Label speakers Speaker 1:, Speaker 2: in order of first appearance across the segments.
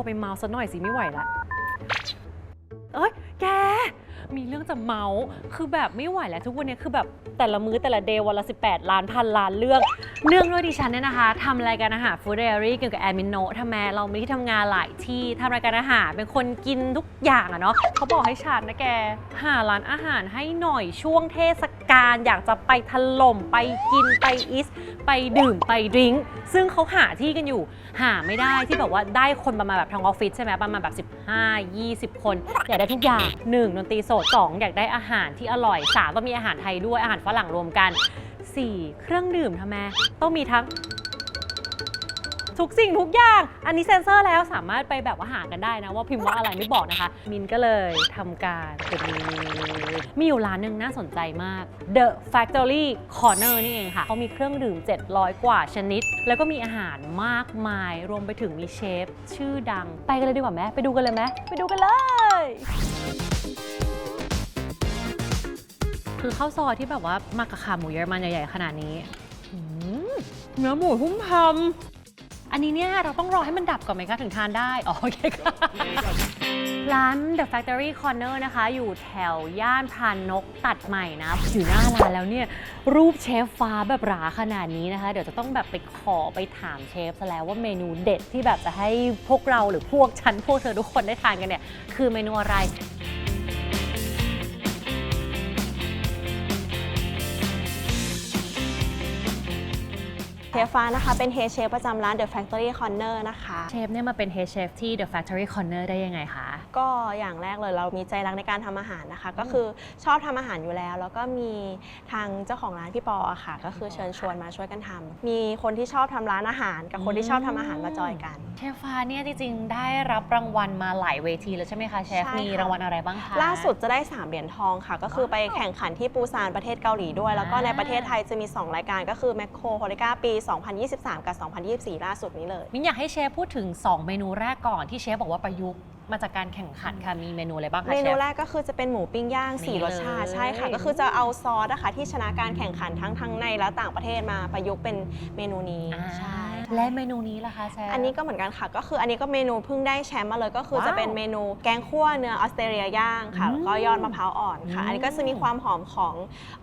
Speaker 1: รไปเมาสักหน่อยสิไม่ไหวละเอ้ยแก มีเรื่องจะเมาส์คือแบบไม่ไหวแล้วทุกวันนี้คือแบบแต่ละมื้อแต่ละเดย์วันละ 18 ล้านพันล้านเรื่อง เนื่องด้วยดิฉันเนี่ยนะคะทำรายการอาหารฟู้ดเดลี่เกี่ยวกับแอมิโนทำไมเรามีที่ทำงานหลายที่ทำรายการอาหารเป็นคนกินทุกอย่างอะเนาะเขาบอกให้ฉันนะแก หาร้านอาหารให้หน่อยช่วงเทศกาลอยากจะไปถล่มไปกินไปอิส ไปดื่มไปดริงก์ซึ่งเขาหาที่กันอยู่ หาไม่ได้ที่แบบว่าได้คนประมาณแบบทางออฟฟิศใช่ไหมประมาณแบบ 15 20 คน อยากได้ทุกอย่าง 1. ดนตรีสด 2. อยากได้อาหารที่อร่อย 3. ต้องมีอาหารไทยด้วยอาหารฝรั่งรวมกัน 4. เครื่องดื่มทำไมต้องมีทั้ง ทุกสิ่งทุกอย่าง อันนี้เซ็นเซอร์แล้วสามารถไปแบบว่าหากันได้นะ ว่าพิมพ์ว่าอะไรไม่บอกนะคะ มินก็เลยทำการเป็นมีอยู่ร้านหนึ่งน่าสนใจมาก The Factory Corner นี่เองค่ะเขามีเครื่องดื่ม 700 กว่าชนิด แล้วก็มีอาหารมากมาย รวมไปถึงมีเชฟ ชื่อดัง ไปกันเลยดีกว่าไหมไปดูกันเลยไหมไปดูกันเลย คือข้าวซอยที่แบบว่ามากับขาหมูเยอรมันใหญ่ๆขนาดนี้อืมเนื้อหมูหุ้มพำอันนี้เนี่ยเราต้องรอให้มันดับก่อนไหมคะถึงทานได้อ๋อโอเคค่ะร้าน The Factory Corner นะคะ อยู่แถวย่านพรานนกตัดใหม่นะ อยู่หน้าร้านแล้วเนี่ย รูปเชฟฟ้าแบบหราขนาดนี้นะคะ เดี๋ยวจะต้องแบบไปขอไปถามเชฟซะแล้วว่าเมนูเด็ดที่แบบจะให้พวกเราหรือพวกฉันพวกเธอทุกคนได้ทานกันเนี่ย คือเมนูอะไร
Speaker 2: เชฟฟ้านะคะ เป็นเฮดเชฟประจำร้าน The Factory Corner นะคะ
Speaker 1: เชฟเนี่ยมาเป็น Head Chef ที่ The Factory Corner ได้ยังไงคะ
Speaker 2: ก็อย่างแรกเลยเรามีใจรักในการทำอาหารนะคะ ก็คือชอบทำอาหารอยู่แล้ว แล้วก็มีทางเจ้าของร้านพี่ปออะค่ะ ก็คือเชิญชวนมาช่วยกันทำมีคนที่ชอบทำร้านอาหาร กับคนที่ชอบทำอาหารมาจอยกัน
Speaker 1: เชฟฟ้าเนี่ยจริงๆได้รับรางวัลมาหลายเวทีแล้วใช่ไหมคะเชฟ
Speaker 2: ใช่ค่ะ
Speaker 1: มีรางวัลอะไรบ้างคะ
Speaker 2: ล่าสุดจะได้ 3 เหรียญทองค่ะ ก็คือไปแข่งขันที่ปูซานประเทศเกาหลีด้วย แล้วก็ในประเทศไทยจะมี 2 รายการก็คือแมคโครโฮลิก้าปี2023 กับ 2024 ล่าสุดนี้เลย
Speaker 1: มินอยากให้เชฟพูดถึง 2 เมนูแรกก่อนที่เชฟบอกว่าประยุกต์มาจากการแข่งขันค่ะมีเมนูอะไรบ้างคะ
Speaker 2: เม
Speaker 1: เช
Speaker 2: นู
Speaker 1: ฟ
Speaker 2: แรกก็คือจะเป็นหมูปิ้งย่าง
Speaker 1: นี่
Speaker 2: 4รสชาติ
Speaker 1: เลย
Speaker 2: ใช่ค่ะ ก็คือจะเอาซอสนะคะที่ชนะการแข่งขันทั้งทั้งในและต่างประเทศมาประยุกต์เป็นเมนูนี้
Speaker 1: อ่า
Speaker 2: ใช่
Speaker 1: และเมนูนี้ล่ะคะเชฟ
Speaker 2: อันนี้ก็เหมือนกันค่ะ ก็คืออันนี้ก็เมนูเพิ่งได้แชมป์มาเลยก็คือ
Speaker 1: ว้าว
Speaker 2: จะเป็นเมนูแกงคั่วเนื้อออสเตรเลียย่างค่ะ
Speaker 1: อืม
Speaker 2: แล้วก็ยอดมะพร้าวอ่อนค่ะ
Speaker 1: อืม
Speaker 2: อันนี้ก็จะมีความหอมของ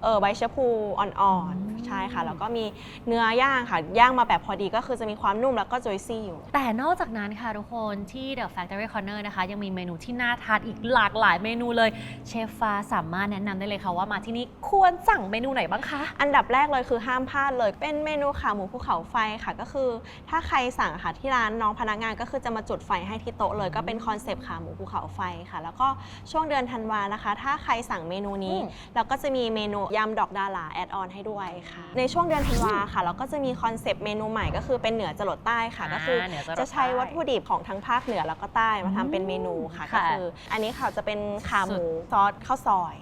Speaker 2: เออใบชะพูอ่อน
Speaker 1: อืม
Speaker 2: ๆใช่ค่ะ แล้วก็มีเนื้อย่างค่ะย่างมาแบบพอดีก็คือจะมีความนุ่มแล้วก็จุยซี่อยู่
Speaker 1: แต่นอกจากนั้นค่ะทุกคนที่ The Factory Corner นะคะ ยังมีเมนูที่น่าทานอีกหลากหลายเมนูเลยเชฟฟ้าสามารถแนะนำได้เลยค่ะว่ามาที่นี่ควรสั่งเมนูไหนบ้างคะ
Speaker 2: อันดับแรกเลยคือห้ามพลาดเลย เป็นเมนูขาหมูภูเขาไฟค่ะ ก็คือถ้าใครสั่งค่ะที่ร้านน้องพนักงานก็คือจะมาจุดไฟให้ที่โต๊ะเลย ก็เป็นคอนเซปต์ขาหมูภูเขาไฟค่ะ แล้วก็ช่วงเดือนธันวานะคะ ถ้าใครสั่งเมนูนี้
Speaker 1: อืม
Speaker 2: เราก็จะมีเมนูยำดอกดาราแอดออนให้ด้วยค่ะ ในช่วงเดือนธันวาค่ะ เราก็จะมีคอนเซปต์เมนูใหม่ก็คือเป็นเหนือจรดใต้ค่ะ ก็คือ
Speaker 1: เหนือจรด
Speaker 2: จะใช้
Speaker 1: ใต้
Speaker 2: วัตถุดิบของทั้งภาคเหนือแล้วก็ใต้มาทำเป็นเมนูค่ะก็
Speaker 1: ค่ะ
Speaker 2: คือ อันนี้ค่ะจะเป็นขาห
Speaker 1: สุ
Speaker 2: มู
Speaker 1: ด
Speaker 2: ซอสข้าวซอย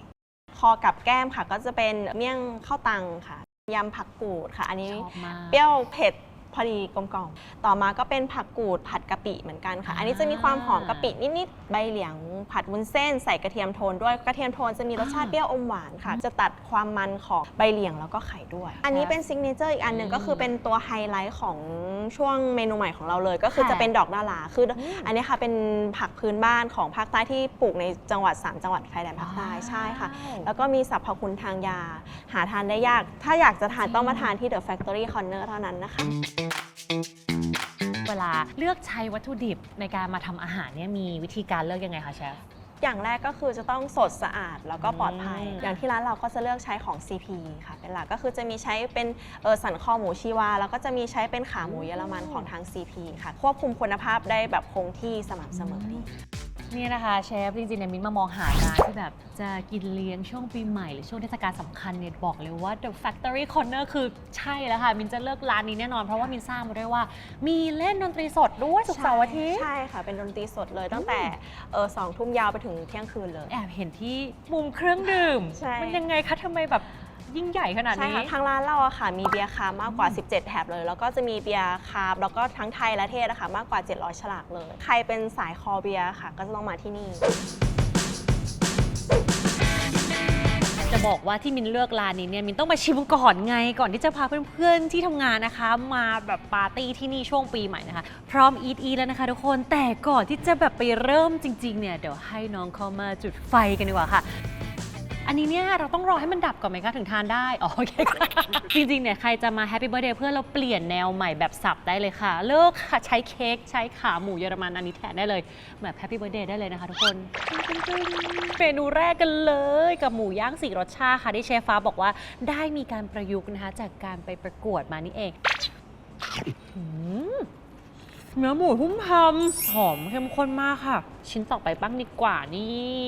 Speaker 2: คอกับแก้มค่ะ ก็จะเป็นเมี่ยงข้าวตังค่ะยำผักกูดค่ะ อันนี้
Speaker 1: ชอบมาก
Speaker 2: เปรี้ยวเผ็ด พอดีกลมกล่อมต่อมาก็เป็นผักกูดผัดกะปิเหมือนกันค่ะ อันนี้จะมีความหอมกะปินิดๆใบเหลียง ผัดวุ้นเส้นใส่กระเทียมโทนด้วยกระเทียมโทนจะมีรสชาติ
Speaker 1: อ่า
Speaker 2: เปรี้ยวอมหวานค่ะ จะตัดความมันของใบเหลียงแล้วก็ไข่ด้วย อันนี้เป็นซิกเนเจอร์อีกอันหนึ่ง
Speaker 1: อืม
Speaker 2: ก็คือเป็นตัวไฮไลท์ของช่วงเมนูใหม่ของเราเลย ก็คือ
Speaker 1: ค่ะ
Speaker 2: จะเป็นดอกดาราคืออ
Speaker 1: ม
Speaker 2: อันนี้ค่ะเป็นผักพื้นบ้านของภาคใต้ที่ปลูกในจังหวัดสามจังหวัดชายแดนภาคใต้ใช่ค่ะ
Speaker 1: ว้าว
Speaker 2: แล้วก็มีสรรพคุณทางยา หาทานได้ยาก ถ้าอยากจะทานต้องมาทานที่ The Factory Corner เท่านั้นนะคะ
Speaker 1: เวลาเลือกใช้วัตถุดิบในการมาทำอาหารเนี่ยมีวิธีการเลือกยังไงคะเชฟ
Speaker 2: อย่างแรกก็คือจะต้องสดสะอาดแล้วก็ปลอดภัย
Speaker 1: อืม
Speaker 2: อย่างที่ร้านเราก็จะเลือกใช้ของ CP ค่ะ เป็นหลักก็คือจะมีใช้เป็นเออสันคอหมูชีวา แล้วก็จะมีใช้เป็นขาหมูเยอรมันของทาง CP ค่ะ ควบคุมคุณภาพได้แบบคงที่สม่ำเสมอดี
Speaker 1: เนี่ยนะคะเชฟจริงๆเนี่ยมิ้นมามองหาร้านที่แบบจะกินเลี้ยงช่วงปีใหม่ หรือช่วงเทศกาลสำคัญเนี่ยบอกเลยว่า The Factory Corner คือใช่แล้วค่ะ มินจะเลือกร้านนี้แน่นอน เพราะว่ามินทราบมาด้วยว่า มีเล่นดนตรีสดด้วยศุกร์เสาร์อาทิตย์
Speaker 2: ใช่ค่ะ เป็นดนตรีสดเลยตั้งแต่เออสองทุ่มยาวไปถึงเที่ยงคืนเลย
Speaker 1: แอบเห็นที่มุมเครื่องดื่ม
Speaker 2: ใช่
Speaker 1: มันยังไงคะทำไมแบบ ยิ่งใหญ่ขนาด
Speaker 2: ใช่
Speaker 1: นี้
Speaker 2: ค่ะทางร้านเราอะค่ะ มีเบียร์คาร์มากกว่า 17 แถบเลย แล้วก็จะมีเบียร์คาร์บแล้วก็ทั้งไทยและเทศอะค่ะมากกว่า 700 ฉลากเลย ใครเป็นสายคอเบียร์ค่ะ ก็จะต้องมาที่นี่
Speaker 1: The จะบอกว่าที่มินเลือกร้านนี้เนี่ยมินต้องมาชิมก่อนไง ก่อนที่จะพาเพื่อนๆที่ทำงานนะคะ มาแบบปาร์ตี้ที่นี่ช่วงปีใหม่นะคะ พร้อมอีทอีแล้วนะคะทุกคนแต่ก่อนที่จะแบบไปเริ่มจริงๆเนี่ยเดี๋ยวให้น้องเขามาจุดไฟกันดีกว่าค่ะ อันนี้เนี่ยเราต้องรอให้มันดับก่อนไหมคะถึงทานได้อ๋อโอเคค่ะจริงๆเนี่ยใครจะมาแฮปปี้เบ t ร์ a เดย์เพื่อเราเปลี่ยนแนวใหม่แบบสับได้เลยค่ะ เลิกค่ะใช้เค้กใช้ขาหมูเยอรมันอันนี้แทนได้เลยแบบแฮปปี้เบ t ร์ a เดย์ได้เลยนะคะทุกคนเมนูแรกกันเลยกับหมูย่างสีรสชาติค่ะที่เชฟฟ้าบอกว่าได้มีการประยุกต์นะคะจากการไปประกวดมานี่เองอืมเนื้อหมูหุ้มพำหอมเข้มข้นมากค่ะ ชิ้นต่อไปบ้างดีกว่านี่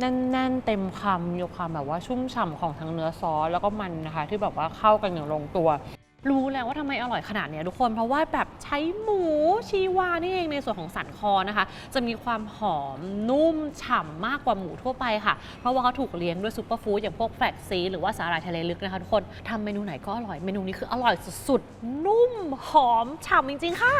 Speaker 1: แน่นๆเต็มคำมีความแบบว่าชุ่มฉ่ำของทั้งเนื้อซอสแล้วก็มันนะคะ ที่แบบว่าเข้ากันอย่างลงตัว รู้แล้วว่าทำไมอร่อยขนาดเนี้ยทุกคนเพราะว่าแบบใช้หมูชีวานี่เองในส่วนของสันคอนะคะ จะมีความหอมนุ่มฉ่ำมากกว่าหมูทั่วไปค่ะ เพราะว่าเขาถูกเลี้ยงด้วยซูเปอร์ฟู้ดอย่างพวกแฟลกซีหรือว่าสาหร่ายทะเลลึกนะคะทุกคนทำเมนูไหนก็อร่อยเมนูนี้คืออร่อยสุดๆนุ่มหอมฉ่ำจริงๆค่ะ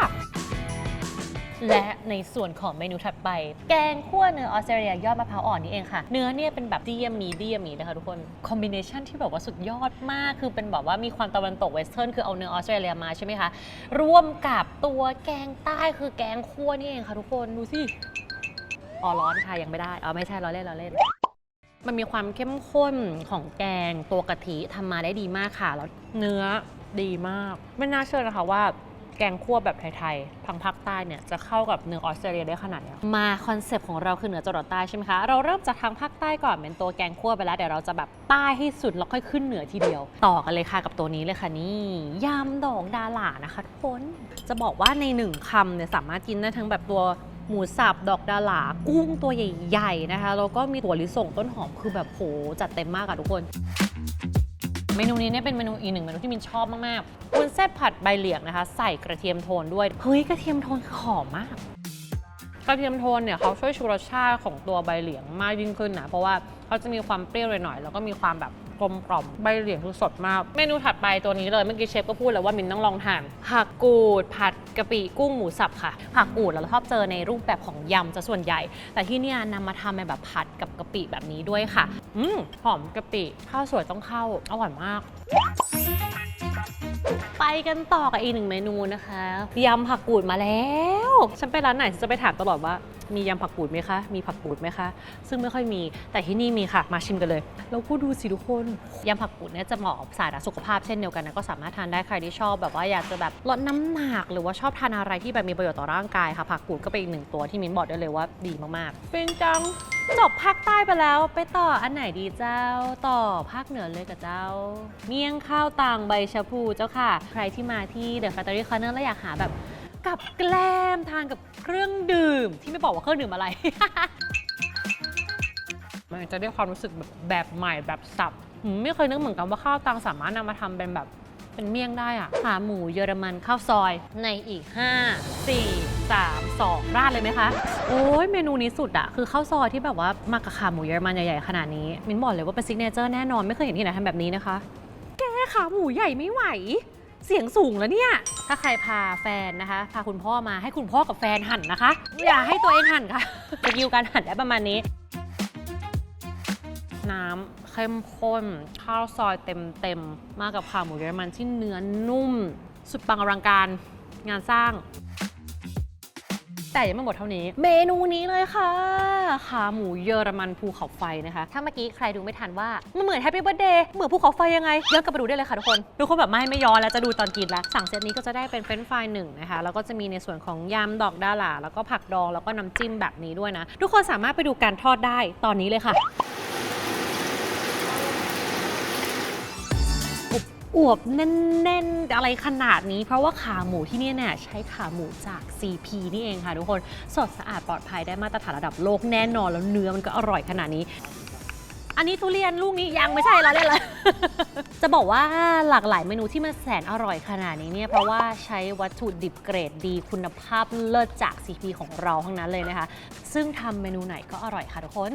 Speaker 1: และในส่วนของเมนูถัดไป แกงคั่วเนื้อออสเตรเลียยอดมะพร้าวอ่อนนี่เองค่ะ เนื้อเนี่ยเป็นแบบเดียมมีเดียมีนะคะทุกคน คอมบิเนชันที่แบบว่าสุดยอดมาก คือเป็นแบบว่ามีความตะวันตกเวสเทิร์นคือเอาเนื้อออสเตรเลียมาใช่ไหมคะ ร่วมกับตัวแกงใต้คือแกงคั่วนี่เองค่ะทุกคน ดูสิอ๋อร้อนค่ะยังไม่ได้อ๋อไม่ใช่เราเล่นเราเล่นมันมีความเข้มข้นของแกงตัวกะทิทำมาได้ดีมากค่ะ แล้วเนื้อดีมาก ไม่น่าเชื่อนะคะว่า แกงคั่วแบบไทยๆทางภาคใต้เนี่ยจะเข้ากับเนื้อออสเตรเลียได้ขนาดเนี้ยมาคอนเซปต์ของเราคือเหนือจรดใต้ใช่ไหมคะเราเริ่มจากทางภาคใต้ก่อนเป็นตัวแกงคั่วไปแล้วเดี๋ยวเราจะแบบใต้ให้สุดแล้วค่อยขึ้นเหนือทีเดียว ต่อกันเลยค่ะกับตัวนี้เลยค่ะนี่ยำดอกดาหลานะคะทุกคนจะบอกว่าในหนึ่งคำเนี่ยสามารถกินได้ทั้งแบบตัวหมูสับดอกดาหลากุ้งตัวใหญ่ ๆนะคะแล้วก็มีถั่วลิสงต้นหอมคือแบบโหจัดเต็มมากอะทุกคน เมนูนี้เนี่ยเป็นเมนูอีกหนึ่งเมนูที่มินชอบมากๆวุ้นเส้นผัดใบเหลียงนะคะ ใส่กระเทียมโทนด้วย เฮ้ยกระเทียมโทนหอมมาก กระเทียมโทนเนี่ยเขาช่วยชูรสชาติของตัวใบเหลียงมากยิ่งขึ้นนะ เพราะว่าเขาจะมีความเปรี้ยวหน่อยๆแล้วก็มีความแบบ กลมกล่อมใบเหลียงคือสดมาก เมนูถัดไปตัวนี้เลยเมื่อกี้เชฟก็พูดแล้วว่ามินต้องลองทานผักกูดผัดกะปิกุ้งหมูสับค่ะ ผักกูดเราชอบเจอในรูปแบบของยำจะส่วนใหญ่ แต่ที่เนี่ยนำมาทำเป็นแบบผัดกับกะปิแบบนี้ด้วยค่ะอืมหอมกะปิข้าวสวยต้องเข้าอร่อยมากไปกันต่อกับอีกหนึ่งเมนูนะคะยำผักกูดมาแล้ว ฉันไปร้านไหนฉันจะไปถามตลอดว่า มียำผักกูดไหมคะ มีผักกูดไหมคะ ซึ่งไม่ค่อยมี แต่ที่นี่มีค่ะ มาชิมกันเลย แล้วก็ดูสิทุกคน ยำผักกูดเนี่ยจะเหมาะกับสายรักสุขภาพเช่นเดียวกันนะ ก็สามารถทานได้ใครที่ชอบแบบว่าอยากจะแบบลดน้ำหนักหรือว่าชอบทานอะไรที่แบบมีประโยชน์ต่อร่างกายค่ะ ผักกูดก็เป็นอีกหนึ่งตัวที่มิ้นบอกได้เลยว่าดีมากๆเป็นจังจบภาคใต้ไปแล้วไปต่ออันไหนดีเจ้า ต่อภาคเหนือเลยกับเจ้า เมี่ยงข้าวต่างใบชะพูเจ้าค่ะ ใครที่มาที่เดอะ f ฟ c t ต r y Corner แล้วอยากหาแบบ กับแกล้มทานกับเครื่องดื่ม ที่ไม่บอกว่าเครื่องดื่มอะไร มันจะได้ความรู้สึกแบบแบบใหม่แบบสับหืมไม่เคยนึกเหมือนกันว่าข้าวตังสามารถนำมาทำเป็นแบบเป็นเมี่ยงได้อะขาหมูเยอรมันข้าวซอยในอีก 5 4 3 2 ราดเลยไหมคะ โอ้ยเมนูนี้สุดอะคือข้าวซอยที่แบบว่ามากับขาหมูเยอรมันใหญ่ๆขนาดนี้มินบอกเลยว่าเป็นซิกเนเจอร์แน่นอนไม่เคยเห็นที่ไหนทำแบบนี้นะคะ แกขาหมูใหญ่ไม่ไหว เสียงสูงแล้วเนี่ย ถ้าใครพาแฟนนะคะ พาคุณพ่อมาให้คุณพ่อกับแฟนหั่นนะคะ อย่าให้ตัวเองหั่นค่ะสกิลการหั่นได้ประมาณนี้ น้ำเข้มข้น ข้าวซอยเต็มๆ มากับขาหมูเยอรมันที่เนื้อนุ่ม สุดปังอลังการงานสร้าง แต่ยังไม่หมดเท่านี้ เมนูนี้เลยค่ะ ขาหมูเยอรมันภูเขาไฟนะคะ ถ้าเมื่อกี้ใครดูไม่ทันว่า มันเหมือนแฮปปี้เบิร์ดเดย์เหมือนภูเขาไฟยังไงย้อนกลับไปดูได้เลยค่ะทุกคน ทุกคนแบบไม่ไม่ย้อนแล้วจะดูตอนกินแล้ว สั่งเซตนี้ก็จะได้เป็นเฟรนช์ฟรายหนึ่งนะคะ แล้วก็จะมีในส่วนของยำดอกดาหล่าแล้วก็ผักดองแล้วก็น้ำจิ้มแบบนี้ด้วยนะ ทุกคนสามารถไปดูการทอดได้ตอนนี้เลยค่ะ อวบแน่นๆ อะไรขนาดนี้ เพราะว่าขาหมูที่นี่เนี่ยใช้ขาหมูจาก CP นี่เองค่ะทุกคน สดสะอาดปลอดภัยได้มาตรฐานระดับโลกแน่นอนแล้วเนื้อมันก็อร่อยขนาดนี้อันนี้ทุเรียนลูกนี้ยังไม่ใช่แล้วเลยละจะบอกว่าหลากหลายเมนูที่มันแสนอร่อยขนาดนี้เนี่ย เพราะว่าใช้วัตถุดิบเกรดดีคุณภาพเลิศจาก CP ของเราทั้งนั้นเลยนะคะ ซึ่งทำเมนูไหนก็อร่อยค่ะทุกคน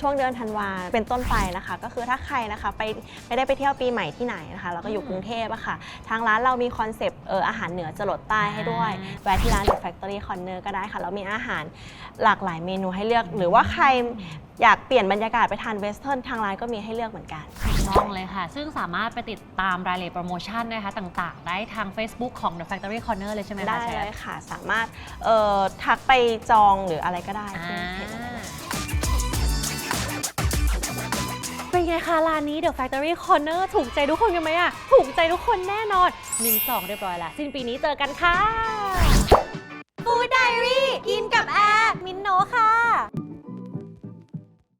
Speaker 2: ช่วงเดือนธันวาเป็นต้นไปนะคะ ก็คือถ้าใครนะคะไปไม่ได้ไปเที่ยวปีใหม่ที่ไหนนะคะแล้วก็อยู่กรุงเทพอะค่ะ ทางร้านเรามีคอนเซปต์เอออาหารเหนือจรดใต้ให้ด้วย
Speaker 1: อ่า
Speaker 2: แวะที่ร้าน The Factory Corner ก็ได้ค่ะ เรามีอาหารหลากหลายเมนูให้เลือก หรือว่าใครอยากเปลี่ยนบรรยากาศไปทานเวสเทิร์นทางร้านก็มีให้เลือกเหมือนกัน
Speaker 1: ต้องเลยค่ะ ซึ่งสามารถไปติดตามรายละเอียดโปรโมชั่นนะคะต่างๆ ได้ทาง Facebook ของ The Factory Corner เลยใช่ไหมคะ
Speaker 2: ได้
Speaker 1: เช
Speaker 2: เล
Speaker 1: ฟ
Speaker 2: ยค่ะ สามารถเอ่อทักไปจองหรืออะไรก็ได้
Speaker 1: อ่า
Speaker 2: ที่เพ
Speaker 1: ไงคะร้านนี้ The Factory Corner ถูกใจทุกคนกันไหมอะถูกใจทุกคนแน่นอนมินสองเรียบร้อยแล้วสิ้นปีนี้เจอกันค่ะ Food Diary กินกับแอร์มินโนค่ะ